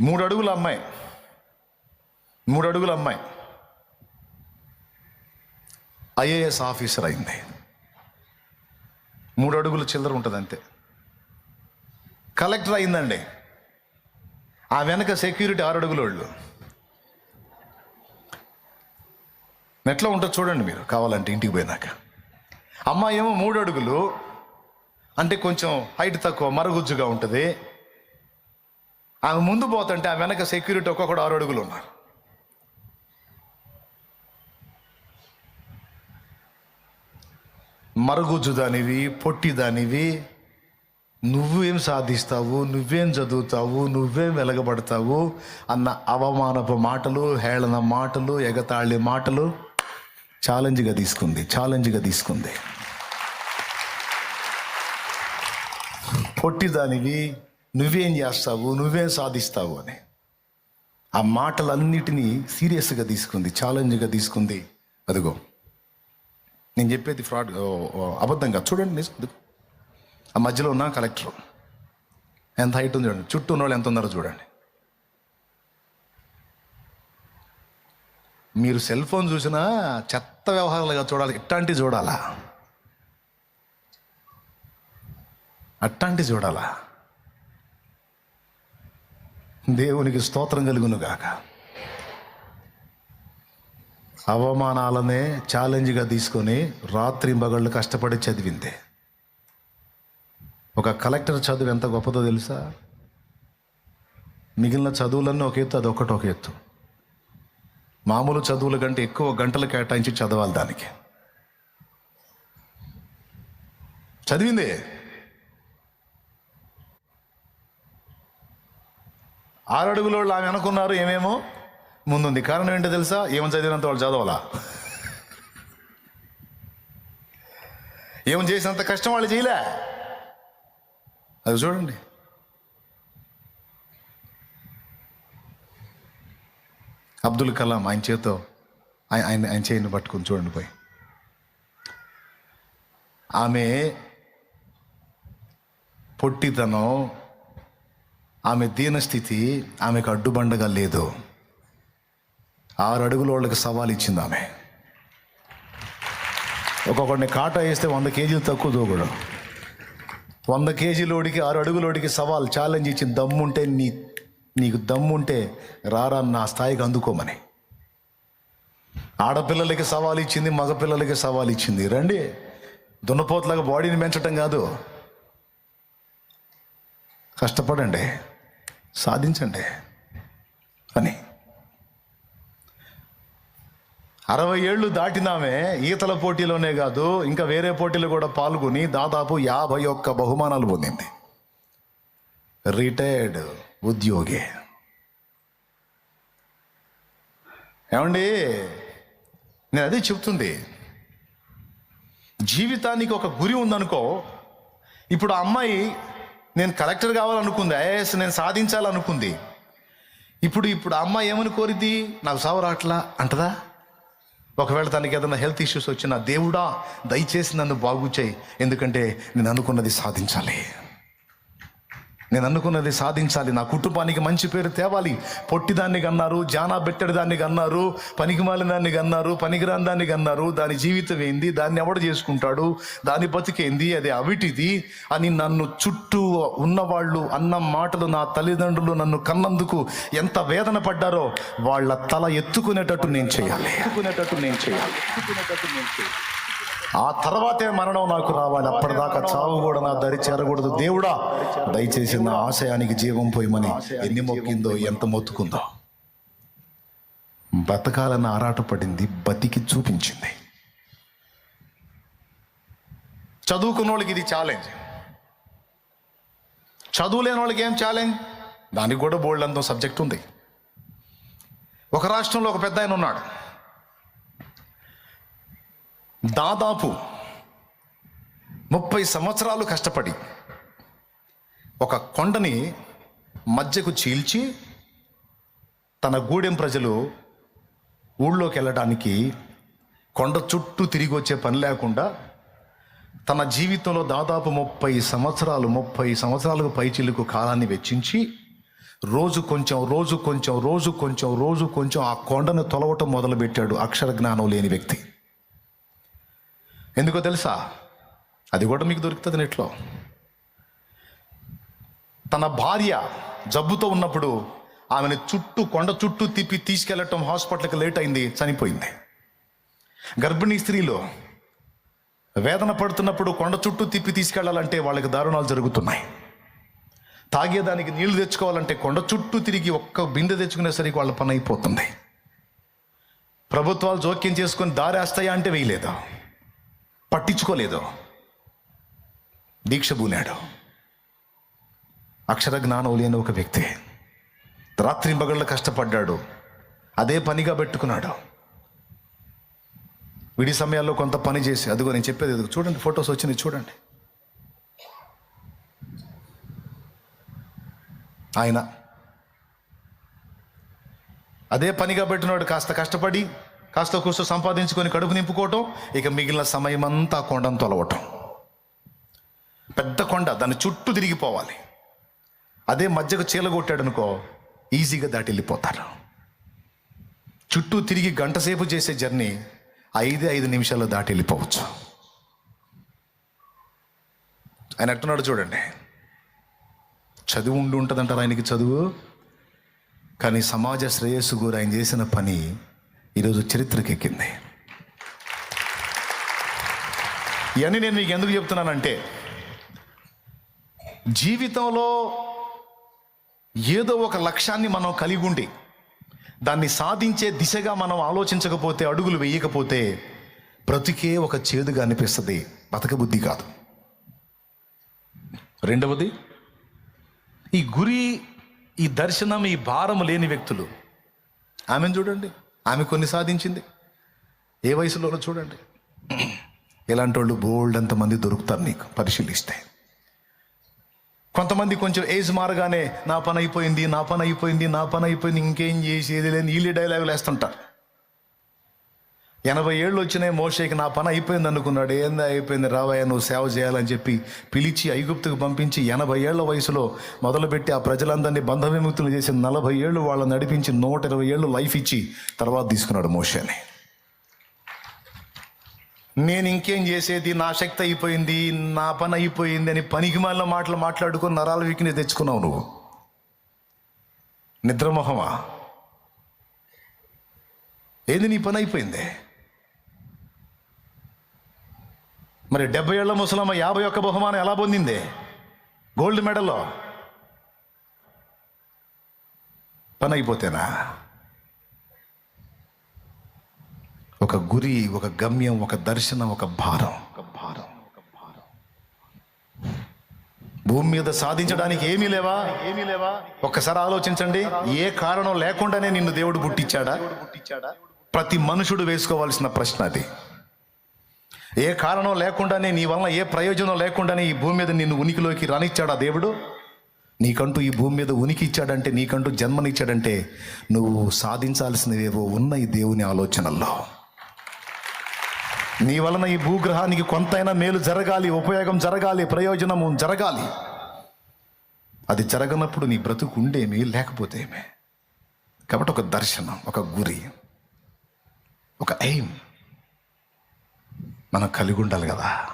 మూడు అడుగుల అమ్మాయి. మూడు అడుగుల అమ్మాయి. ఐఏఎస్ ఆఫీసర్ అయింది. మూడు అడుగుల చిల్లర ఉంటుంది అంతే కలెక్టర్ అయిందండి. ఆ వెనక సెక్యూరిటీ ఆరు అడుగుల వాళ్ళు ఎట్లా ఉంటుంది చూడండి మీరు కావాలంటే ఇంటికి పోయినాక. అమ్మాయి ఏమో మూడు అడుగులు అంటే కొంచెం హైట్ తక్కువ మరుగుజ్జుగా ఉంటుంది. ఆమె ముందు పోతుంటే ఆ వెనక సెక్యూరిటీ ఒక్కొక్కడు ఆరు అడుగులు ఉన్నారు. మరుగుజ్జు దానివి పొట్టి దానివి నువ్వేం సాధిస్తావు నువ్వేం చదువుతావు నువ్వేం వెలగబడతావు అన్న అవమానపు మాటలు హేళన మాటలు ఎగతాళి మాటలు ఛాలెంజ్గా తీసుకుంది ఛాలెంజ్గా తీసుకుంది. పొట్టిదానివి నువ్వేం చేస్తావు? నువ్వేం సాధిస్తావు అని. ఆ మాటలన్నిటినీ సీరియస్గా తీసుకుంది ఛాలెంజ్గా తీసుకుంది. అదిగో. నేను చెప్పేది ఫ్రాడ్ అబద్ధంగా చూడండి ఆ మధ్యలో ఉన్న కలెక్టర్. ఎంత హైట్ ఉంది చూడండి. చుట్టూ ఉన్న వాళ్ళు ఎంత ఉన్నారో చూడండి. మీరు సెల్ ఫోన్ చూసినా చెత్త వ్యవహారాలుగా చూడాలి ఇట్లాంటివి చూడాలా? అట్లాంటి చూడాలా? దేవునికి స్తోత్రం కలుగునుగాక. అవమానాలనే ఛాలెంజ్గా తీసుకొని రాత్రి మగళ్ళు కష్టపడి చదివింది. ఒక కలెక్టర్ చదువు ఎంత గొప్పదో తెలుసా? మిగిలిన చదువులన్నీ ఒక ఎత్తు అది ఒకటి ఒక ఎత్తు. మామూలు చదువుల కంటే ఎక్కువ గంటలు కేటాయించి చదవాలి దానికి. చదివింది? ఆరు అడుగుల వాళ్ళు ఆమె అనుకున్నారు ఏమేమో? ముందుంది. కారణం ఏంటో తెలుసా? ఏమని చదివినంత వాళ్ళు చదవాలా? ఏమని చేసినంత కష్టం వాళ్ళు చేయలే? అది చూడండి. అబ్దుల్ కలాం ఆయన చేతో ఆయన ఆయన ఆయన చేయిని పట్టుకుని చూడండి పోయి. ఆమె పొట్టితనం ఆమె దీనస్థితి ఆమెకు అడ్డుబండగా లేదు. ఆరు అడుగుల వాళ్ళకి సవాల్ ఇచ్చింది ఆమె. ఒక్కొక్కడిని కాటా వేస్తే వంద కేజీలు తక్కువ దూకుడు. వంద కేజీలోడికి ఆరు అడుగులోడికి సవాల్ ఛాలెంజ్ ఇచ్చి దమ్ముంటే నీ నీకు దమ్ముంటే రారా నా స్థాయికి అందుకోమని. ఆడపిల్లలకి సవాల్ ఇచ్చింది మగపిల్లలకి సవాల్ ఇచ్చింది. రండి. దున్నపోతలాగా బాడీని పెంచటం కాదు. కష్టపడండి సాధించండి అని. అరవై ఏళ్ళు దాటినామే ఈతల పోటీలోనే కాదు ఇంకా వేరే పోటీలు కూడా పాల్గొని దాదాపు యాభై ఒక్క బహుమానాలు పొందింది. రిటైర్డ్ ఉద్యోగి. ఏమండి నేను అదే చెప్తుంది. జీవితానికి ఒక గురి ఉందనుకో ఇప్పుడు ఆ అమ్మాయి నేను కలెక్టర్ కావాలనుకుంది ఐఏఎస్ నేను సాధించాలనుకుంది. ఇప్పుడు ఇప్పుడు అమ్మ ఏమని కోరిద్ది? నాకు సావు రావట్లా? అంటదా? ఒకవేళ తనకి ఏదైనా హెల్త్ ఇష్యూస్ వచ్చినా దేవుడా దయచేసి నన్ను బాగు చేయి. ఎందుకంటే నేను అనుకున్నది సాధించాలి. నేను అనుకున్నది సాధించాలి. నా కుటుంబానికి మంచి పేరు తేవాలి. పొట్టిదాన్ని కన్నారు జానా బెట్టడి దాన్ని కన్నారు పనికిమాలిన దాన్ని కన్నారు పనికిరాని దాన్ని కన్నారు. దాని జీవితం ఏంది? దాన్ని ఎవడు చేసుకుంటాడు? దాని బతికేంది అది అవిటిది అని నన్ను చుట్టూ ఉన్నవాళ్ళు అన్న మాటలు నా తల్లిదండ్రులు నన్ను కన్నందుకు ఎంత వేదన పడ్డారో వాళ్ళ తల ఎత్తుకునేటట్టు నేను చేయాలి. ఎత్తుకునేటట్టు నేను చేయాలి. ఎత్తుకునేటట్టు నేను చేయాలి. ఆ తర్వాతే మరణం నాకు రావాలి. అప్పటిదాకా చావు కూడా నా దరి చేరకూడదు. దేవుడా దయచేసి నా ఆశయానికి జీవం పోయమని ఎన్ని మొక్కిందో ఎంత మొత్తుకుందో. బతకాలని ఆరాటపడింది బతికి చూపించింది. చదువుకున్న వాళ్ళకి ఇది ఛాలెంజ్ చదువులేని వాళ్ళకి ఏం ఛాలెంజ్ దానికి కూడా బోల్డ్ అంత సబ్జెక్ట్ ఉంది. ఒక రాష్ట్రంలో ఒక పెద్ద ఆయన ఉన్నాడు. దాదాపు ముప్పై సంవత్సరాలు కష్టపడి ఒక కొండని మధ్యకు చీల్చి తన గూడెం ప్రజలు ఊళ్ళోకి వెళ్ళడానికి కొండ చుట్టూ తిరిగి వచ్చే పని లేకుండా తన జీవితంలో దాదాపు ముప్పై సంవత్సరాలు ముప్పై సంవత్సరాలకు పైచిలుకు కాలాన్ని వెచ్చించి రోజు కొంచెం రోజు కొంచెం రోజు కొంచెం రోజు కొంచెం ఆ కొండను తొలవటం మొదలుపెట్టాడు అక్షర జ్ఞానం లేని వ్యక్తి. ఎందుకో తెలుసా? అది కూడా మీకు దొరుకుతుంది నెట్లో. తన భార్య జబ్బుతో ఉన్నప్పుడు ఆమెను చుట్టూ కొండ చుట్టూ తిప్పి తీసుకెళ్ళటం హాస్పిటల్కి లేట్ అయింది చనిపోయింది. గర్భిణీ స్త్రీలు వేదన పడుతున్నప్పుడు కొండ చుట్టూ తిప్పి తీసుకెళ్ళాలంటే వాళ్ళకి దారుణాలు జరుగుతున్నాయి. తాగేదానికి నీళ్ళు తెచ్చుకోవాలంటే కొండ చుట్టూ తిరిగి ఒక్క బిందె తెచ్చుకునేసరికి వాళ్ళ పని అయిపోతుంది. ప్రభుత్వాలు జోక్యం చేసుకొని దారేస్తాయా అంటే వేయలేదా? పట్టించుకోలేదు. దీక్ష బూనాడు. అక్షర జ్ఞానం లేని ఒక వ్యక్తి రాత్రి మగళ్ళు కష్టపడ్డాడు. అదే పనిగా పెట్టుకున్నాడు. విడి సమయాల్లో కొంత పని చేసి అదిగో నేను చెప్పేది ఎదుగు చూడండి ఫొటోస్ వచ్చినాయి చూడండి. ఆయన అదే పనిగా పెట్టినాడు కాస్త కష్టపడి కాస్త కూస్త సంపాదించుకొని కడుపు నింపుకోవటం ఇక మిగిలిన సమయం అంతా కొండను తొలవటం. పెద్ద కొండ దాని చుట్టూ తిరిగిపోవాలి. అదే మధ్యకు చీలగొట్టాడు అనుకో ఈజీగా దాటి వెళ్ళిపోతారు చుట్టూ తిరిగి గంటసేపు చేసే జర్నీ ఐదే ఐదు నిమిషాల్లో దాటి వెళ్ళిపోవచ్చు ఆయన అంటున్నాడు చూడండి. చదువు ఉండి ఉంటుందంటారు ఆయనకి చదువు? కానీ సమాజ శ్రేయస్సు గురి ఆయన చేసిన పని ఈరోజు చరిత్రకెక్కింది ఇవన్నీ నేను మీకు ఎందుకు చెప్తున్నానంటే జీవితంలో ఏదో ఒక లక్ష్యాన్ని మనం కలిగి ఉండి దాన్ని సాధించే దిశగా మనం ఆలోచించకపోతే అడుగులు వేయకపోతే బ్రతికే ఒక చేదుగా అనిపిస్తుంది. బతక బుద్ధి కాదు. రెండవది ఈ గురి ఈ దర్శనం ఈ భారం లేని వ్యక్తులు. ఆమెను చూడండి. ఆమె కొన్ని సాధించింది. ఏ వయసులోనో చూడండి. ఇలాంటి వాళ్ళు బోల్డ్ అంతమంది దొరుకుతారు నీకు పరిశీలిస్తే. కొంతమంది కొంచెం ఏజ్ మారగానే నా పని అయిపోయింది నా పని అయిపోయింది నా పని అయిపోయింది ఇంకేం చేసేది లేని వీళ్ళు డైలాగులు వేస్తుంటారు. ఎనభై ఏళ్ళు వచ్చినాయి మోషేకి నా పని అయిపోయింది అనుకున్నాడు. ఏంది అయిపోయింది? రావయ్య నువ్వు సేవ చేయాలని చెప్పి పిలిచి ఐగుప్తుకు పంపించి ఎనభై ఏళ్ళ వయసులో మొదలుపెట్టి ఆ ప్రజలందరినీ బంధ విముక్తులు చేసి నలభై ఏళ్ళు వాళ్ళని నడిపించి నూట ఇరవై ఏళ్ళు లైఫ్ ఇచ్చి తర్వాత తీసుకున్నాడు మోషేని. నేను ఇంకేం చేసేది? నా శక్తి అయిపోయింది నా పని అయిపోయింది అని పనికి మాలిన మాటలు మాట్లాడుకుని నరాల వీకిని తెచ్చుకున్నావు నువ్వు. నిద్రమోహమా? ఏంది నీ పని అయిపోయింది? మరి డెబ్బై ఏళ్ళ ముసలమ్మ యాభై ఒక్క బహుమానం ఎలా పొందింది? గోల్డ్ మెడల్లో. పని అయిపోతేనా ఒక గురి ఒక గమ్యం ఒక దర్శనం ఒక భారం. ఒక భారం ఒక భారం. భూమి మీద సాధించడానికి ఏమీ లేవా? ఏమీ లేవా? ఒక్కసారి ఆలోచించండి. ఏ కారణం లేకుండానే నిన్ను దేవుడు పుట్టించాడా? ప్రతి మనుషుడు వేసుకోవాల్సిన ప్రశ్న అది. ఏ కారణం లేకుండానే నీ వలన ఏ ప్రయోజనం లేకుండానే ఈ భూమి మీద నిన్ను ఉనికిలోకి రానిచ్చాడా దేవుడు? నీకంటూ ఈ భూమి మీద ఉనికి ఇచ్చాడంటే నీకంటూ జన్మనిచ్చాడంటే నువ్వు సాధించాల్సినవేవో ఉన్న ఈ దేవుని ఆలోచనల్లో. నీ వలన ఈ భూగ్రహానికి కొంతైనా మేలు జరగాలి ఉపయోగం జరగాలి ప్రయోజనము జరగాలి. అది జరగనప్పుడు నీ బ్రతుకు ఉండేమి లేకపోతేమే. కాబట్టి ఒక దర్శనం ఒక గురి ఒక ఎయిమ్. మనం కలిగి ఉండాలి కదా.